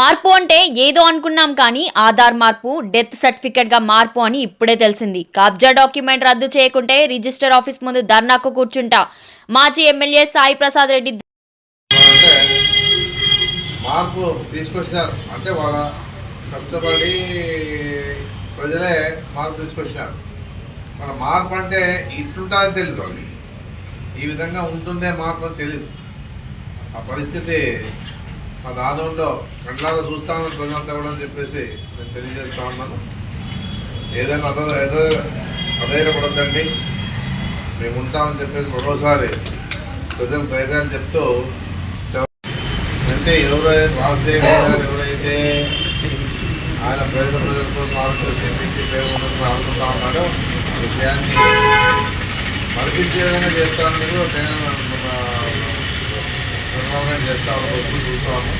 మార్పు అంటే ఏదో అనుకున్నాం కానీ ఆధార్ మార్పు డెత్ సర్టిఫికెట్గా మార్పు అని ఇప్పుడే తెలిసింది. కబ్జా డాక్యుమెంట్ రద్దు చేయకుంటే రిజిస్టర్ ఆఫీస్ ముందు ధర్నాకు కూర్చుంటా. మాజీ ఎమ్మెల్యే సాయి ప్రసాద్ రెడ్డి మార్పు తీసుకొచ్చినారు. అంటే వాళ్ళ కష్టపడి ప్రజలే మార్పు తీసుకొచ్చినారు. మన మార్పు అంటే ఇట్లుంటుందని తెలియదు వాళ్ళకి. ఈ విధంగా ఉంటుందే మార్పు అని తెలియదు ఆ పరిస్థితి మా దాదంలో కండ్లాగా చూస్తామని ప్రజలంతా కూడా అని చెప్పేసి నేను తెలియజేస్తా ఉన్నాను. ఏదైనా అద ఏదో అధైర్యపడద్దండి మేము ఉంటామని చెప్పేసి మరోసారి ప్రజలకు ధైర్యాన్ని చెప్తూ అంటే ఎవరైతే రాజశేఖర్ గారు ఎవరైతే ఆయన పేద ప్రజల కోసం ఆలోచించి ఇంటికి పేద ఆడుకుంటా ఉన్నాడో విషయాన్ని మరిపించే విధంగా చేస్తానని కూడా సమన్వయం చేస్తూ ఉన్నాం వస్తువులు చూస్తూ ఉన్నాం.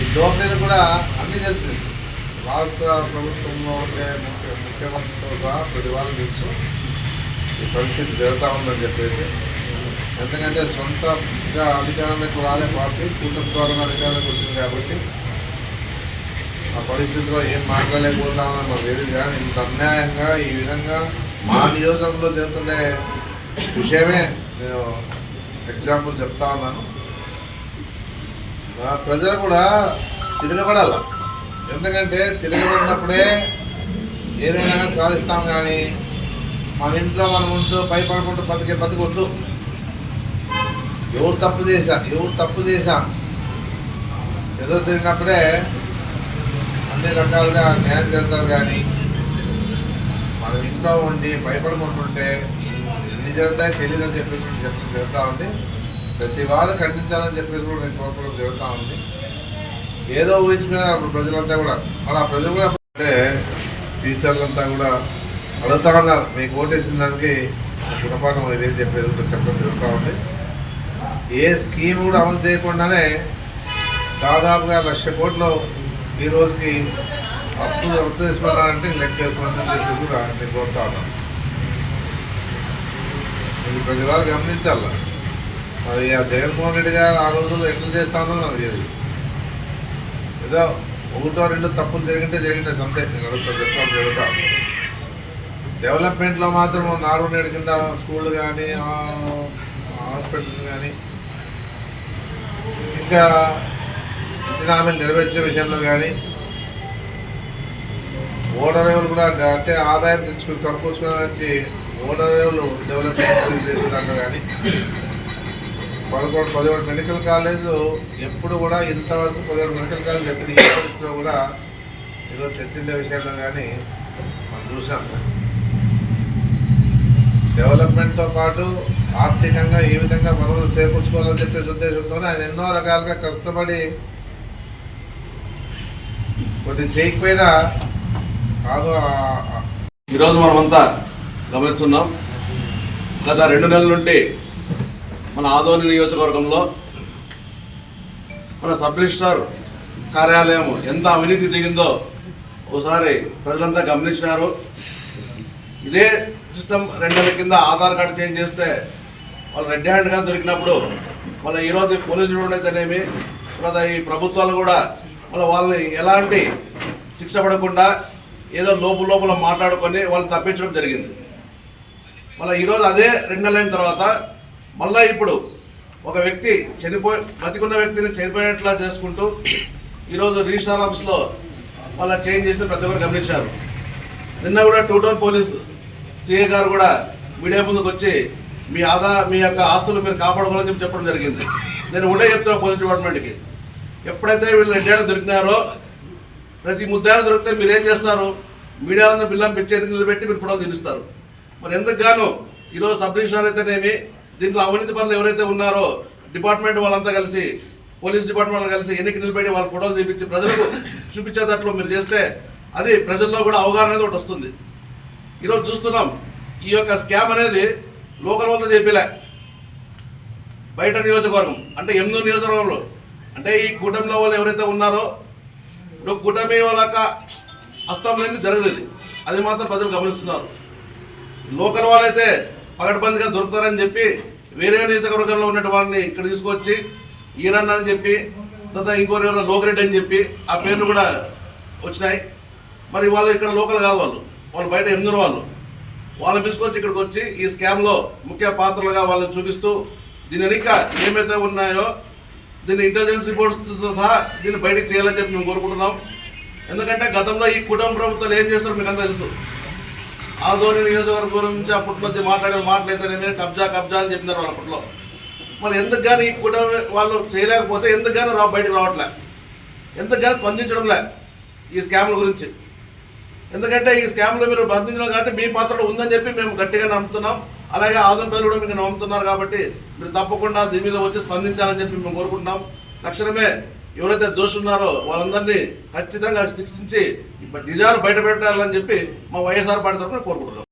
ఈ దోపిడీలు కూడా అన్నీ తెలిసింది రాష్ట్ర ప్రభుత్వంలో ఉండే ముఖ్య ముఖ్యమంత్రితో సహా ప్రతి వాళ్ళు తెలుసు ఈ పరిస్థితి జరుగుతూ ఉందని చెప్పేసి ఎందుకంటే సొంతగా అధికారంలోకి రాలే పార్టీ కూటమి ద్వారా అధికారంలోకి వచ్చింది కాబట్టి ఆ పరిస్థితిలో ఏం మాట్లాడలేకపోతామని మాకు తెలియదు. కానీ ఇంత అన్యాయంగా ఈ విధంగా మా నియోజకంలో జరుగుతుండే విషయమే నేను ఎగ్జాంపుల్ చెప్తా ఉన్నాను. ప్రజలు కూడా తిరగబడాల. ఎందుకంటే తిరగబడినప్పుడే ఏదైనా కానీ సాధిస్తాం కానీ మన ఇంట్లో మనం ఉంటూ భయపడుకుంటూ బతికే బతికొద్దు. ఎవరు తప్పు చేశా? ఎవరు తప్పు చేశా? ఎదురు తిరిగినప్పుడే అన్ని రకాలుగా న్యాయం జరుగుతుంది కానీ మనం ఇంట్లో ఉండి భయపడుకుంటుంటే ఎన్ని జరుగుతాయి తెలియదని చెప్పేసి కూడా చెప్పడం జరుగుతూ ఉంది. ప్రతి వారు ఖండించాలని చెప్పేసి కూడా నేను కోరుకోవడం జరుగుతూ ఉంది. ఏదో ఊహించుకున్నారు అప్పుడు ప్రజలంతా కూడా మన ప్రజలు కూడా అంటే టీచర్లంతా కూడా అడుగుతా ఉన్నారు మీకు ఓటేసిన దానికి గుణపాఠం ఇదేం చెప్పేది? కూడా చెప్పడం జరుగుతూ ఉంది. ఏ స్కీమ్ కూడా అమలు చేయకుండానే దాదాపుగా లక్ష కోట్లు ఈ రోజుకి అప్పు అప్పు తీసుకున్నారంటే లెక్క ఎక్కువని చెప్పి కూడా నేను కోరుతా ఉన్నాను. ఇది ప్రతి వారు గమనించాల. మరి ఆ జగన్మోహన్ రెడ్డి గారు ఆ రోజుల్లో ఎట్లా చేస్తా నాకు తెలియదు ఏదో ఒకటో రెండు తప్పులు జరిగింటే జరిగింటే అంతే నేను అడుగుతా చెప్తాను జరుగుతా డెవలప్మెంట్లో మాత్రం నాలుగు నేడు కింద స్కూళ్ళు కానీ హాస్పిటల్స్ కానీ ఇంకా ఇచ్చిన హామీలు నెరవేర్చే విషయంలో కానీ ఓటర్ ఎవరు కూడా అంటే ఆదాయం తెచ్చుకుని సమకూర్చుకోవడానికి ఓడరేవులు డెవలప్మెంట్ చేసే దాంట్లో కానీ పదకొండు పదిహేడు మెడికల్ కాలేజ్ ఎప్పుడు కూడా ఇంతవరకు పదిహేడు మెడికల్ కాలేజ్ ఎప్పుడు ఏ పరిస్థితిలో కూడా ఈరోజు చర్చించే విషయంలో కానీ మనం చూసాం. డెవలప్మెంట్తో పాటు ఆర్థికంగా ఏ విధంగా వనరులు చేకూర్చుకోవాలని చెప్పేసి ఉద్దేశంతో ఆయన ఎన్నో రకాలుగా కష్టపడి కొన్ని చేయకపోయినా కాదు ఈరోజు మనమంతా గమనిస్తున్నాం. గత రెండు నెలల నుండి మన ఆదోని నియోజకవర్గంలో మన సబ్ రిజిస్ట్రార్ కార్యాలయం ఎంత అవినీతి దిగిందో ఒకసారి ప్రజలంతా గమనించినారు. ఇదే సిస్టమ్ రెండు నెలల కింద ఆధార్ కార్డు చేంజ్ చేస్తే వాళ్ళు రెడ్ హ్యాండ్గా దొరికినప్పుడు మళ్ళీ ఈరోజు పోలీసు అయితేనేమి తర్వాత ఈ ప్రభుత్వాలు కూడా వాళ్ళ వాళ్ళని ఎలాంటి శిక్ష పడకుండా ఏదో లోపు లోపల మాట్లాడుకొని వాళ్ళు తప్పించడం జరిగింది. మళ్ళీ ఈరోజు అదే రెండు నెలలైన తర్వాత మళ్ళీ ఇప్పుడు ఒక వ్యక్తి చనిపోయి బతికున్న వ్యక్తిని చనిపోయేట్లా చేసుకుంటూ ఈరోజు రిజిస్టార్ ఆఫీస్లో మళ్ళీ చేంజ్ చేసిన ప్రతి ఒక్కరు గమనించారు. నిన్న కూడా టూ టౌన్ పోలీస్ సిఏ గారు కూడా మీడియా ముందుకు వచ్చి మీ ఆదా మీ యొక్క ఆస్తులు మీరు కాపాడుకోవాలని చెప్పి చెప్పడం జరిగింది. నేను ఉండే చెప్తున్నా పోలీస్ డిపార్ట్మెంట్కి. ఎప్పుడైతే వీళ్ళు రెండేళ్ళు దొరికినారో ప్రతి ముద్దాయిలు దొరికితే మీరు ఏం చేస్తారు మీడియాలో బిల్లం పెట్టి నిలబెట్టి మీరు ఫోటోలు తినిస్తారు మరి ఎందుకు గాను ఈరోజు సబ్ రిజిస్ట్రార్ అయితేనేమి? దీంట్లో అవినీతి పనులు ఎవరైతే ఉన్నారో డిపార్ట్మెంట్ వాళ్ళంతా కలిసి పోలీస్ డిపార్ట్మెంట్ వాళ్ళు కలిసి ఎన్నిక నిలబెట్టి వాళ్ళ ఫోటోలు చూపించి ప్రజలకు చూపించేటట్లు మీరు చేస్తే అది ప్రజల్లో కూడా అవగాహన అనేది ఒకటి వస్తుంది. ఈరోజు చూస్తున్నాం ఈ యొక్క స్కామ్ అనేది లోకల్ వాళ్ళతో చెప్పలే. బయట నియోజకవర్గం అంటే ఎనిమిదో నియోజకవర్గంలో అంటే ఈ కూటమిలో వాళ్ళు ఎవరైతే ఉన్నారో ఇప్పుడు కూటమి వాళ్ళ యొక్క హస్తం అనేది జరగదు ఇది. అది మాత్రం ప్రజలు గమనిస్తున్నారు. లోకల్ వాళ్ళైతే పగడబందిగా దొరుకుతారని చెప్పి వేరే నియోజకవర్గంలో ఉన్న వాళ్ళని ఇక్కడ తీసుకొచ్చి ఈరన్న అని చెప్పి తర్వాత ఇంకో లోకరెడ్డి అని చెప్పి ఆ పేర్లు కూడా వచ్చినాయి. మరి వాళ్ళు ఇక్కడ లోకల్ కాదు వాళ్ళు. వాళ్ళు బయట ఎనిమిది వాళ్ళు. వాళ్ళని తీసుకొచ్చి ఇక్కడికి వచ్చి ఈ స్కామ్లో ముఖ్య పాత్రలుగా వాళ్ళని చూపిస్తూ దీని వెనుక ఏమైతే ఉన్నాయో దీన్ని ఇంటెలిజెన్స్ రిపోర్ట్స్తో సహా దీన్ని బయటికి తీయాలని చెప్పి మేము కోరుకుంటున్నాం. ఎందుకంటే గతంలో ఈ కుటుంబ ప్రభుత్వాలు ఏం చేస్తారో మీకు అంతా తెలుసు. ఆదోని నియోజకవర్గం గురించి అప్పట్లో మాట్లాడే మాటలైతేనే కబ్జా కబ్జా అని చెప్పినారు వాళ్ళు అప్పట్లో మరి ఎందుకు కానీ ఈ కుటుంబ వాళ్ళు చేయలేకపోతే ఎందుకు కానీ రా బయటకు రావట్లే. ఎందుకు కానీ స్పందించడంలే ఈ స్కామ్ల గురించి. ఎందుకంటే ఈ స్కామ్లో మీరు బంధించడం కాబట్టి మీ పాత్ర ఉందని చెప్పి మేము గట్టిగా నమ్ముతున్నాం. అలాగే ఆదం పేర్లు కూడా మీకు నమ్ముతున్నారు కాబట్టి మీరు తప్పకుండా దీని మీద వచ్చి స్పందించాలని చెప్పి మేము కోరుకుంటున్నాం. తక్షణమే ఎవరైతే దోషులున్నారో వాళ్ళందరినీ ఖచ్చితంగా శిక్షించి నిజాలు బయట పెట్టాలని చెప్పి మా వైఎస్ఆర్ పార్టీ తరఫున కోరుకుంటున్నాం.